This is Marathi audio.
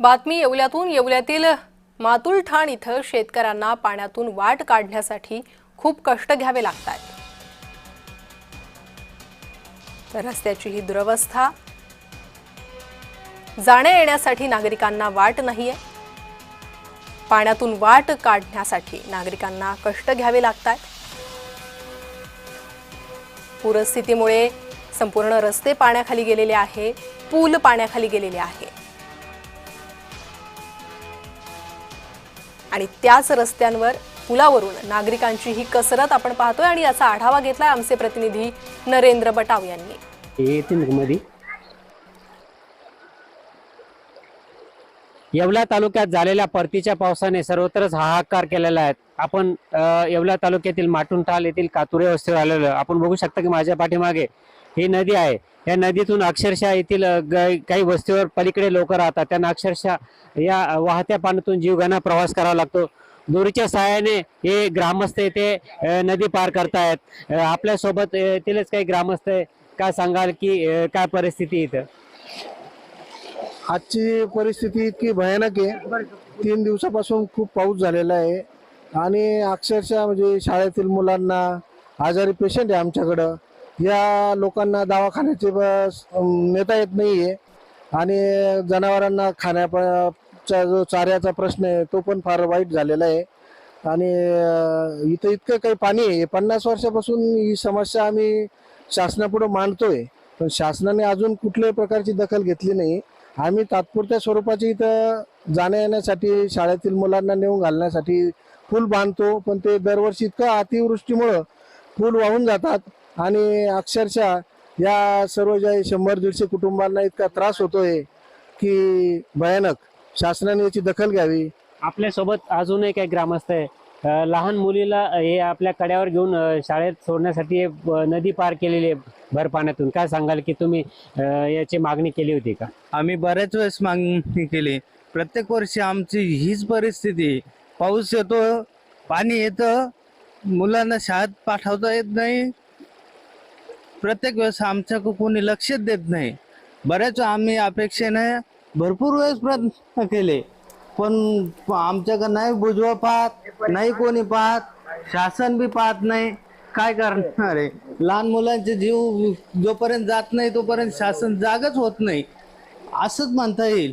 बातमी येवल्यातून येवल्यातील मातुलठाण इथं शेतकऱ्यांना पाण्यातून वाट काढण्यासाठी खूप कष्ट घ्यावे लागत आहेत तर रस्त्याची ही दुरवस्था. जाण्या येण्यासाठी नागरिकांना वाट नाहीये. पाण्यातून वाट काढण्यासाठी नागरिकांना कष्ट घ्यावे लागत आहेत पूरस्थितीमुळे संपूर्ण रस्ते पाण्याखाली गेलेले आहे पूल पाण्याखाली गेलेले आहे. आणि त्याच रस्त्यांवर पुलावरून नागरिकांची ही कसरत आपण पाहतोय आणि याचा आढावा घेतलाय आमचे प्रतिनिधी नरेंद्र बटाव यांनी. येवला तालुक्यात झालेल्या परतीच्या पावसाने सर्वत्रच हाहाकार केलेला आहे. आपण येवला तालुक्यातील माटुंटाल येथील कातुरे वस्तीवर आलेलो आपण बघू शकता की माझ्या पाठीमागे ही नदी आहे. या नदीतून अक्षरशः येथील ग- काही वस्तीवर पलीकडे लोक राहतात. त्यांना अक्षरशः या वाहत्या पाण्यातून जीवघाना प्रवास करावा लागतो. दोरीच्या सहाय्याने हे ग्रामस्थ येथे नदी पार करतायत. आपल्यासोबत येथीलच काही ग्रामस्थ आहे. काय सांगाल की काय परिस्थिती इथं? आजची परिस्थिती इतकी भयानक आहे. तीन दिवसापासून खूप पाऊस झालेला आहे. आणि अक्षरशः म्हणजे शाळेतील मुलांना आजारी पेशंट आहे आमच्याकडं. या लोकांना दवाखान्याचे बस नेता येत नाही आहे आणि जनावरांना खाण्याचा जो चाऱ्याचा प्रश्न आहे तो पण फार वाईट झालेला आहे. आणि इथं इतकं काही पाणी आहे. पन्नास वर्षापासून ही समस्या आम्ही शासनापुढे मांडतोय. पण शासनाने अजून कुठल्याही प्रकारची दखल घेतली नाही. आम्ही तात्पुरत्या स्वरूपाची इथं जाण्या येण्यासाठी शाळेतील मुलांना नेऊन घालण्यासाठी पूल बांधतो. पण ते दरवर्षी इतकं अतिवृष्टीमुळं पूल वाहून जातात. आणि अक्षरशः या सर्व ज्या शंभर दीडशे कुटुंबांना इतका त्रास होतोय की भयानक. शासनाने याची दखल घ्यावी. आपल्यासोबत अजूनही काही ग्रामस्थ आहे. लहान मुलीला हे आपल्या कड्यावर घेऊन शाळेत सोडण्यासाठी नदी पार केलेली आहे भर पाण्यातून काय सांगाल की तुम्ही याची मागणी केली होती का? आम्ही बऱ्याच वेळेस मागणी केली. प्रत्येक वर्षी आमची हीच परिस्थिती. पाऊस येतो पाणी येतं मुलांना शाळेत पाठवता येत नाही. प्रत्येक वेळेस आमच्या कोणी लक्षच देत नाही. बऱ्याच आम्ही अपेक्षेने भरपूर वेळेस प्रयत्न केले. पण आमच्याकडे नाही बुजवा पाहत नाही कोणी पाहत शासन बी पाहत नाही. काय करणार आहे? लहान मुलांचे जीव जोपर्यंत जात नाही तोपर्यंत शासन जागच होत नाही. असंच म्हणता येईल.